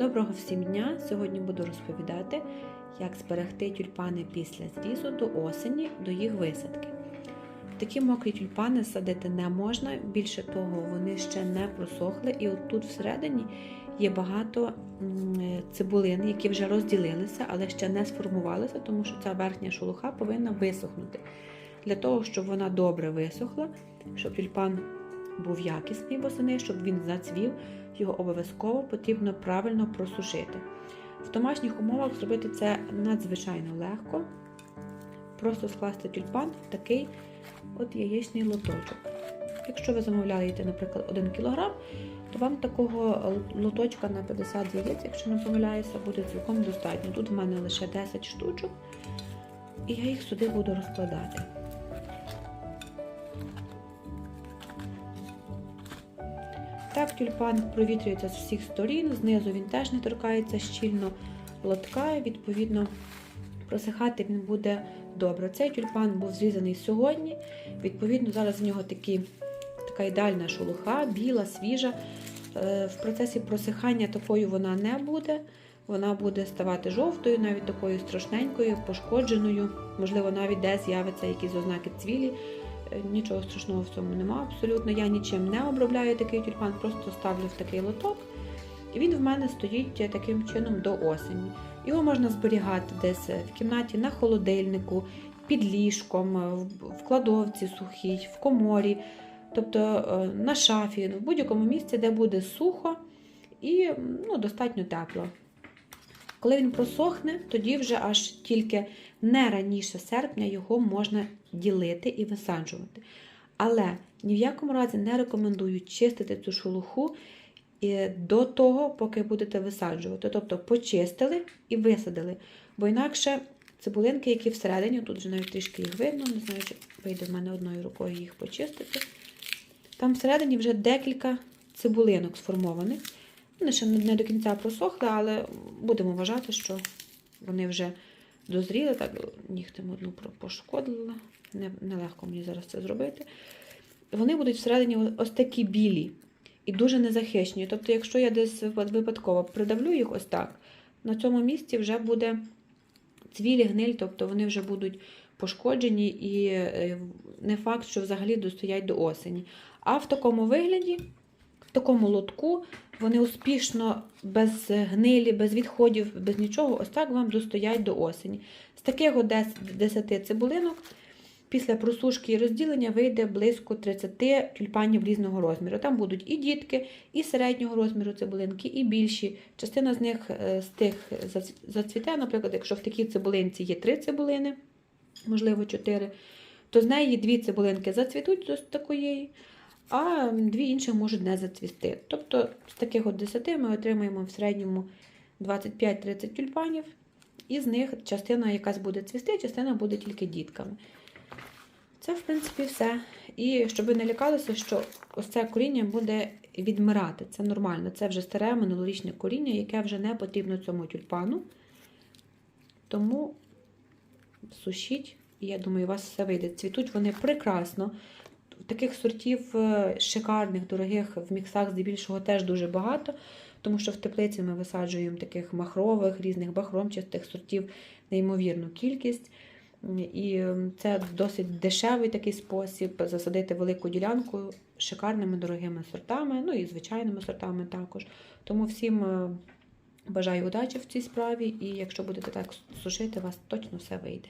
Доброго всім дня! Сьогодні буду розповідати, як зберегти тюльпани після зрізу до осені, до їх висадки. Такі мокрі тюльпани садити не можна, більше того, вони ще не просохли. І от тут всередині є багато цибулин, які вже розділилися, але ще не сформувалися, тому що ця верхня шелуха повинна висохнути. Для того, щоб вона добре висохла, щоб тюльпан був якісний восени, щоб він зацвів, його обов'язково потрібно правильно просушити. В домашніх умовах зробити це надзвичайно легко. Просто скласти тюльпан в такий от яєчний лоточок. Якщо ви замовляєте, наприклад, 1 кг, то вам такого лоточка на 50 яєць, якщо не помиляюся, буде цілком достатньо. Тут в мене лише 10 штучок, і я їх сюди буду розкладати. Так, тюльпан провітрюється з всіх сторін, знизу він теж не торкається щільно лотка, і, відповідно, просихати він буде добре. Цей тюльпан був зрізаний сьогодні. Відповідно, зараз в нього такі, така ідеальна шелуха, біла, свіжа. Е, В процесі просихання такою вона не буде. Вона буде ставати жовтою, навіть такою страшненькою, пошкодженою. Можливо, навіть десь з'явиться якісь ознаки цвілі. Нічого страшного в цьому нема абсолютно. Я нічим не обробляю такий тюльпан, просто ставлю в такий лоток. І він в мене стоїть таким чином до осені. Його можна зберігати десь в кімнаті на холодильнику, під ліжком, в кладовці сухій, в коморі, тобто на шафі, в будь-якому місці, де буде сухо і ну, достатньо тепло. Коли він просохне, тоді вже аж тільки не раніше серпня його можна ділити і висаджувати. Але ні в якому разі не рекомендую чистити цю шелуху до того, поки будете висаджувати. Тобто почистили і висадили. Бо інакше цибулинки, які всередині, тут вже навіть трішки їх видно, не знаю, чи вийде в мене одною рукою їх почистити. Там всередині вже декілька цибулинок сформованих. Вони ще не до кінця просохли, але будемо вважати, що вони вже дозріли. Так, нігтем одну пошкодила. Нелегко мені зараз це зробити. Вони будуть всередині ось такі білі і дуже незахищені. Тобто, якщо я десь випадково придавлю їх ось так, на цьому місці вже буде цвілі гниль, тобто вони вже будуть пошкоджені і не факт, що взагалі достоять до осені. А в такому вигляді, в такому лотку, вони успішно без гнилі, без відходів, без нічого, ось так вам достоять до осені. З таких 10 цибулинок після просушки і розділення вийде близько 30 тюльпанів різного розміру. Там будуть і дітки, і середнього розміру цибулинки, і більші. Частина з них з тих зацвіте, наприклад, якщо в такій цибулинці є 3 цибулини, можливо, 4, то з неї дві цибулинки зацвітуть з такої а дві інші можуть не зацвісти. Тобто з таких от 10 ми отримаємо в середньому 25-30 тюльпанів, і з них частина якась буде цвісти, частина буде тільки дітками. Це, в принципі, все. І щоб ви не лякалися, що ось це коріння буде відмирати. Це нормально. Це вже старе минулорічне коріння, яке вже не потрібно цьому тюльпану. Тому сушіть, і я думаю, у вас все вийде. Цвітуть вони прекрасно. Таких сортів шикарних, дорогих в міксах здебільшого теж дуже багато, тому що в теплиці ми висаджуємо таких махрових, різних бахромчастих сортів неймовірну кількість. І це досить дешевий такий спосіб засадити велику ділянку шикарними дорогими сортами, ну і звичайними сортами також. Тому всім бажаю удачі в цій справі, і якщо будете так сушити, у вас точно все вийде.